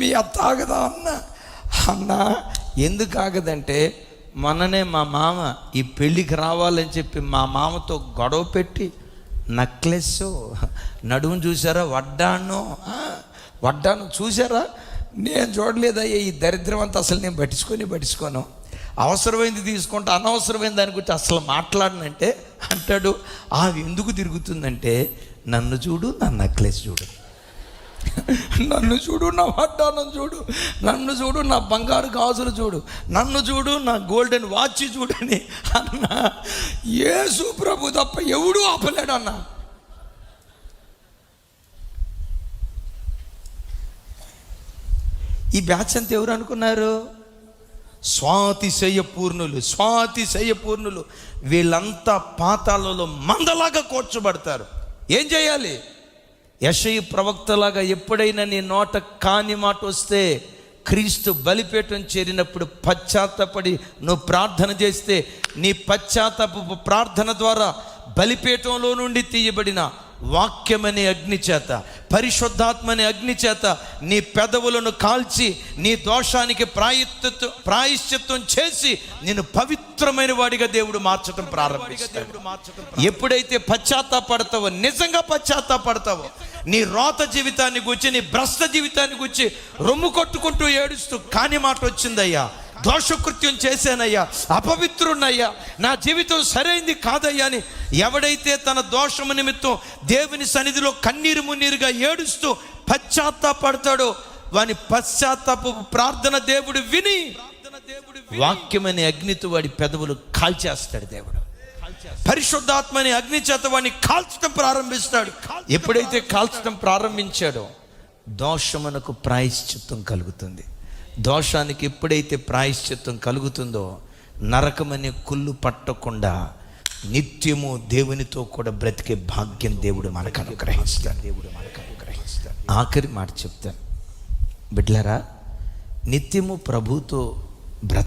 మీ అత్త ఆగదా అన్న? అన్న ఎందుకు ఆగదంటే మొన్ననే మా మామ ఈ పెళ్ళికి రావాలని చెప్పి మా మామతో గొడవ పెట్టి నక్లెస్ నడుము చూసారా వడ్డాను వడ్డాను చూసారా? నేను చూడలేదయ్యా ఈ దరిద్రం అంతా అసలు నేను పట్టించుకొని పట్టించుకోను. అవసరమైంది తీసుకుంటే అనవసరమైన దాని గురించి అసలు మాట్లాడనంటే అంటాడు ఆ ఎందుకు తిరుగుతుందంటే నన్ను చూడు నా నక్లెస్ చూడు. నన్ను చూడు నా వడ్డానం చూడు నన్ను చూడు నా బంగారు గాజులు చూడు నన్ను చూడు నా గోల్డెన్ వాచ్ చూడని అన్న. యేసు ప్రభు తప్ప ఎవడూ ఆపలేడు అన్న ఈ బ్యాచ్ అంతా ఎవరు అనుకున్నారు? స్వాతిశయ పూర్ణులు స్వాతిశయ పూర్ణులు వీళ్ళంతా పాతాలలో మందలాగా కూర్చోబడతారు. ఏం చేయాలి? యశయి ప్రవక్తలాగా ఎప్పుడైనా నీ నోట కాని మాట వస్తే క్రీస్తు బలిపీఠం చేరినప్పుడు పశ్చాత్తపడి నువ్వు ప్రార్థన చేస్తే నీ పశ్చాత్తపు ప్రార్థన ద్వారా బలిపీఠంలో నుండి తీయబడిన వాక్యమనే అగ్ని చేత పరిశుద్ధాత్మని అగ్ని చేత నీ పెదవులను కాల్చి నీ దోషానికి ప్రాయత్త ప్రాయశ్చిత్తం చేసి నేను పవిత్రమైన వాడిగా దేవుడు మార్చడం ప్రారంభిస్తాడు. ఎప్పుడైతే పశ్చాత్తాపడతావో నిజంగా పశ్చాత్తాపడతావో నీ రోత జీవితాన్ని గురించి నీ భ్రష్ట జీవితాన్ని గురించి రొమ్ము కొట్టుకుంటూ ఏడుస్తూ కాని మాట వచ్చిందయ్యా. దోషకృత్యం చేశానయ్యా. అపవిత్రున్నయ్యా నా జీవితం సరైంది కాదయ్యా అని ఎవడైతే తన దోషము నిమిత్తం దేవుని సన్నిధిలో కన్నీరు మున్నీరుగా ఏడుస్తూ పశ్చాత్తాపడతాడో వాని పశ్చాత్తాప ప్రార్థన దేవుడు విని వాక్యమనే అగ్నితో వాడి పెదవులు కాల్చేస్తాడు దేవుడు. పరిశుద్ధాత్మని అగ్ని చేత వాడిని కాల్చడం ప్రారంభిస్తాడు. ఎప్పుడైతే కాల్చడం ప్రారంభించాడో దోషమునకు ప్రాయశ్చిత్తం కలుగుతుంది. దోషానికి ఎప్పుడైతే ప్రాయశ్చిత్తం కలుగుతుందో నరకమనే కుళ్ళు పట్టకుండా నిత్యము దేవునితో కూడా బ్రతికే భాగ్యం దేవుడు మనకు అనుగ్రహిస్తాడు దేవుడు మనకు అనుగ్రహిస్తాడు. ఆఖరి మాట చెప్తాను. బిడ్లరా నిత్యము ప్రభుతో బ్రత